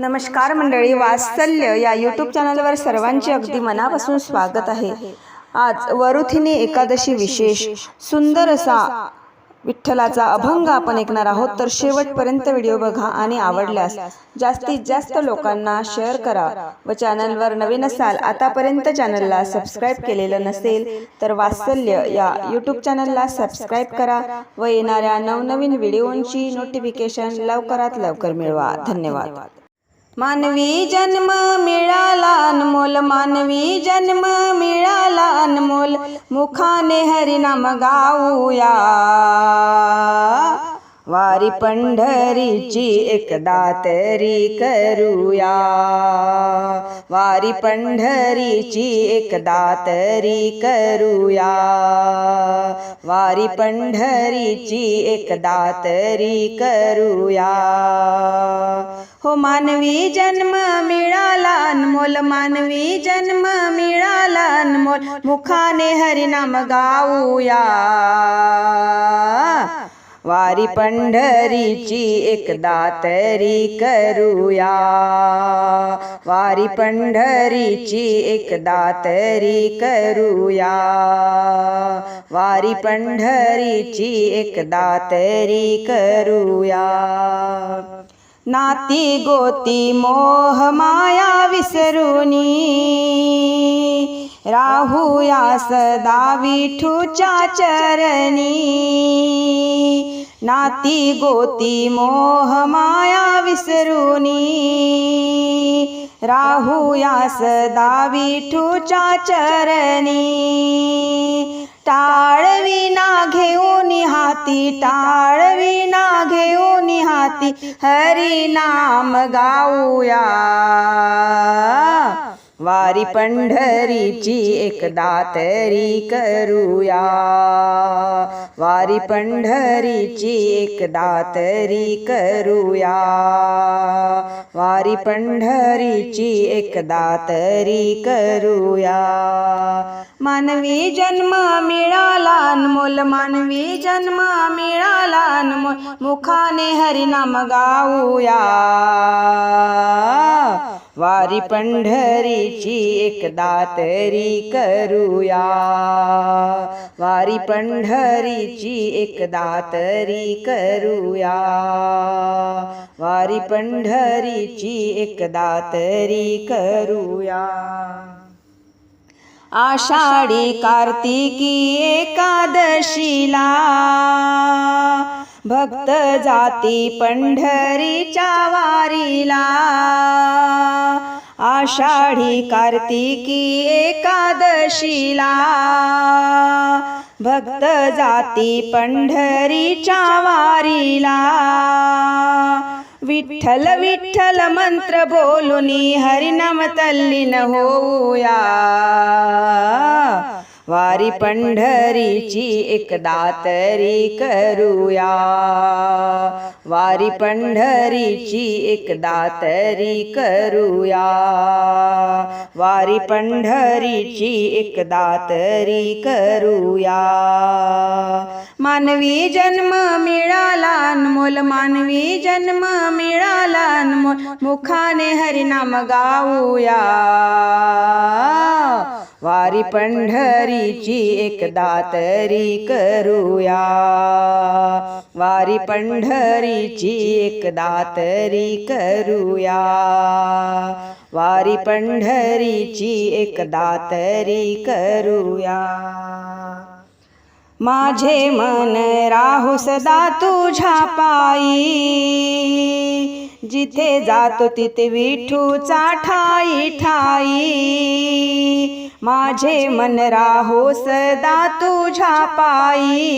नमस्कार मंडळी वात्सल्य या यूट्यूब चॅनलवर सर्वांचे अगदी मनापासून स्वागत आहे. आज वरुथिनी एकादशी विशेष सुंदर असा विठ्ठलाचा अभंग आपण ऐकणार आहोत. तर शेवटपर्यंत व्हिडिओ बघा आणि आवडल्यास जास्तीत जास्त लोकांना शेअर करा व चॅनलवर नवीन असाल आतापर्यंत चॅनलला सबस्क्राईब केलेलं नसेल तर वात्सल्य या यूट्यूब चॅनलला सबस्क्राईब करा व येणाऱ्या नवनवीन व्हिडिओंची नोटिफिकेशन लवकरात लवकर मिळवा. धन्यवाद. मानवी जन्म मिळाला अनमोल मानवी जन्म मिळाला अनमोल. मुखाने हरिनाम गाऊया. वारी पंढरीची एकदा तरी करूया. वारी पंढरीची एकदा तरी करूया. वारी पंढरीची एकदा तरी करूया. हो मानवी जन्म मिळाला अनमोल मानवी जन्म मिळाला अनमोल मुखाने हरिनाम गाऊया. वारी पंढरीची एकदा तरी करूया. वारी पंढरीची एकदा तरी करूया. वारी पंढरीची एकदा तरी करूया. नाती गोती मोह माया विसरुनी. राहूया सदा विठूच्या चरणी. नाती गोती मोह माया विसरुनी. राहूया सदा विठूच्या चरणी. टाळविना घेऊन हाती टाळविना घेऊन हाती. हरी नाम गाऊया. वारी पंढरीची एकदा तरी करूया. वारी पंढरीची एकदा तरी करूया. वारी पंढरीची एकदा तरी करूया. मानवी जन्म मिळाला अनमोल मानवी जन्म मिळाला अनमोल मुखाने हरिनाम गाऊया. वारी पंढरीची एकदा तरी करूया. वारी पंढरीची एकदा तरी करूया. वारी पंढरीची एकदा तरी करूया. आषाढी कार्तिकी एकादशीला भक्त जाती पंढरीच्या वारीला. आषाढी कार्तिकी एकादशीला. भक्त जाती पंढरीच्या वारीला. विठ्ठल विठ्ठल मंत्र बोलुनी हरिनाम तल्लीन होऊया. वारी पंढरीची एकदा तरी करूया. वारी पंढरीची एकदा तरी करूया. वारी पंढरीची एकदा तरी करूया. मानवी जन्म मिळाला अनमोल मानवी जन्म मिळाला अनमोल मुखाने हरिनाम गाऊया. वारी पंढरीची एकदा तरी करूया. वारी पंढरीची एकदा तरी करूया. वारी पंढरीची एकदा तरी करूया. माझे मन राहू सदा तुझ्या पायी. जिथे जातो तिथे विठूचा ठाई ठाई माझे मन राहो सदा तुझ्या पायी.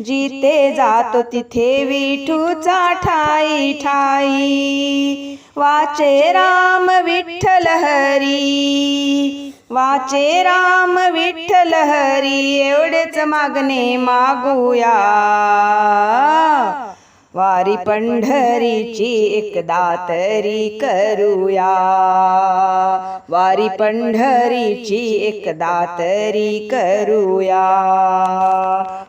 जिथे जातो तिथे विठूचा ठाई ठाई वाचे राम विठ्ठल हरी. वाचे राम विठ्ठल हरी एवढेच मागणे मागूया. वारी पंढरीची एकदा तरी करूया. वारी पंढरीची एकदा तरी करूया.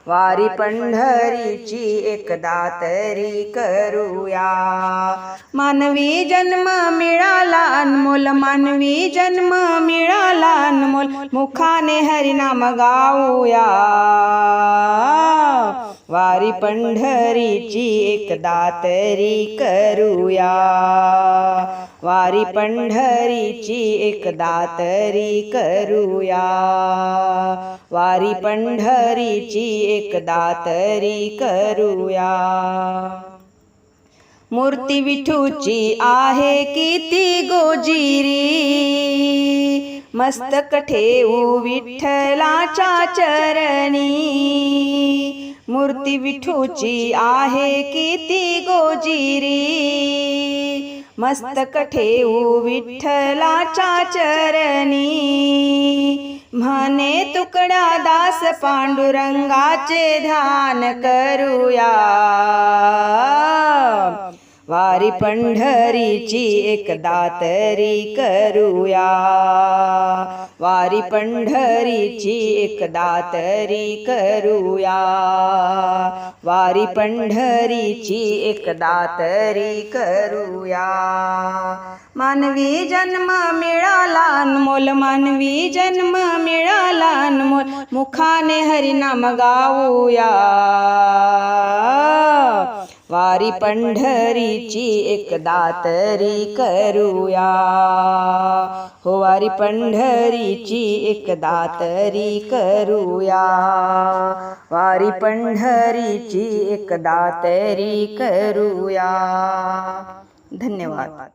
वारी पंढरीची एकदा तरी करूया. मानवी जन्म मिळाला अनमोल मानवी जन्म मिळाला अनमोल मुखाने हरिनाम गाऊया. वारी पंढरीची एकदा तरी करूया. वारी पंढरीची एकदा तरी करूया. वारी पंढरीची एकदा तरी करूया. मूर्ती विठूची आहे किती गोजिरी. मस्तक ठेवू विठ्ठलाच्या चरणी. मूर्ती विठूची आहे किती गोजिरी. मस्तक ठेवू विठ्ठलाच्या चरणी. म्हणे तुकडा दास पांडुरंगाचे ध्यान करूया. वारी पंढरीची एकदा तरी करूया. वारी पंढरीची एकदा तरी करूया. वारी पंढरीची एकदा तरी करूया. मानवी जन्म मिळाला अनमोल मानवी जन्म मिळाला अनमोल मुखाने हरिनाम गाऊया. वारी पंढरीची एकदा तरी करूया. हो वारी पंढरीची एकदा तरी करूया. वारी पंढरीची एकदा तरी करूया. धन्यवाद.